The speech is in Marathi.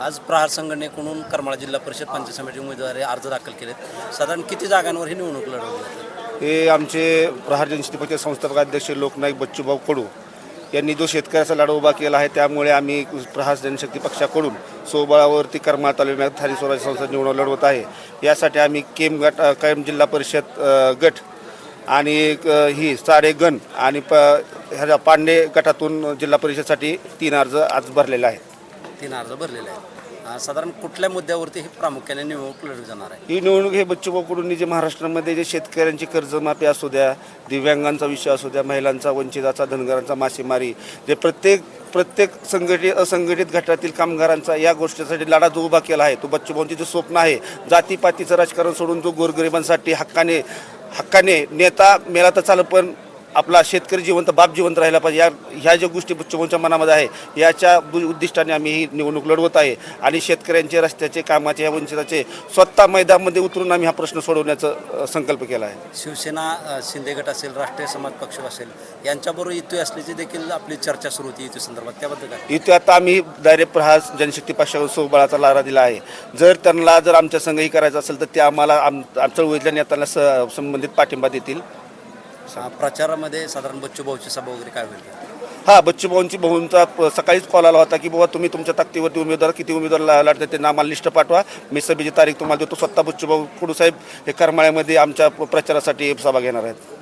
आज प्रहार संघटनेकडून करमाळा जिल्हा परिषद पंचायत समिती उमेदवारी अर्ज दाखल केलेत. साधारण किती जागांवर ही निवडणूक लढवली जाते हे आमचे प्रहार जनशक्ती संस्थापक अध्यक्ष लोकनायक बच्चूभाऊ कडू यांनी जो शेतकऱ्याचा लढा उभा केला आहे त्यामुळे आम्ही प्रहार जनशक्ती पक्षाकडून सोबळावरती कर्मा तालुक्यात थारी स्वराज्य संस्था निवडणूक लढवत आहे. यासाठी आम्ही केम गट कैम केम जिल्हा परिषद गट आणि ही साडे गण आणि प ह्याच्या पांडे गटातून जिल्हा परिषदसाठी तीन अर्ज आज भरलेले आहेत. तीन अर्ज भरलेले आहेत. साधारण कुठल्या मुद्द्यावरती हे प्रामुख्याने निवडणूक लढली जाणार आहे? ही निवडणूक हे बच्चूबाकडून जे महाराष्ट्रामध्ये जे शेतकऱ्यांची कर्जमाफी असू द्या दिव्यांगांचा विषय असू द्या महिलांचा वंचिताचा धनगरांचा मासेमारी जे प्रत्येक प्रत्येक संघटित असंघटित गटातील कामगारांचा या गोष्टीसाठी लढा जो उभा केला आहे तो बच्चूभाऊंचे जे स्वप्न आहे जातीपातीचं राजकारण सोडून जो गोरगरिबांसाठी हक्काने हक्काने नेता मेला तर चालत पण आपला शेतकरी जिवंत बाप जिवंत राहिला पाहिजे. या ह्या ज्या गोष्टी बच्चूभाऊंच्या मनामध्ये आहे याच्या उद्दिष्टाने आम्ही ही निवडणूक लढवत आहे. आणि शेतकऱ्यांचे रस्त्याचे कामाचे या वंचिताचे स्वतः मैदानामध्ये उतरून आम्ही हा प्रश्न सोडवण्याचा संकल्प केला आहे. शिवसेना शिंदे गट असेल राष्ट्रीय समाज पक्ष असेल यांच्याबरोबर युती असल्याची देखील आपली चर्चा सुरू होती युती संदर्भात. त्याबद्दल काय? इथे आता आम्ही डायरेक्ट प्रहार जनशक्ती पक्षावर सोबळाचा लारा दिला आहे. जर त्यांना जर आमच्या संघही करायचं असेल तर ते आम्हाला आम आम- चळवळीतल्या नेत्यांना स संबंधित पाठिंबा देतील. सा प्रचारामध्ये साधारण बच्चू भाऊची सभा वगैरे काय होईल? हा बच्चूभाऊंची भाऊंचा सकाळीच कॉल आला होता की बाबा तुम्ही तुमच्या ताकदीवरती उमेदवार किती उमेदवार ला- लढतात ते आम्हाला लिस्ट पाठवा. मी सभेची तारीख तुम्हाला देतो. स्वतः बच्चूभाऊ कडू साहेब हे करमाळ्यामध्ये आमच्या प्रचारासाठी सभा घेणार आहेत.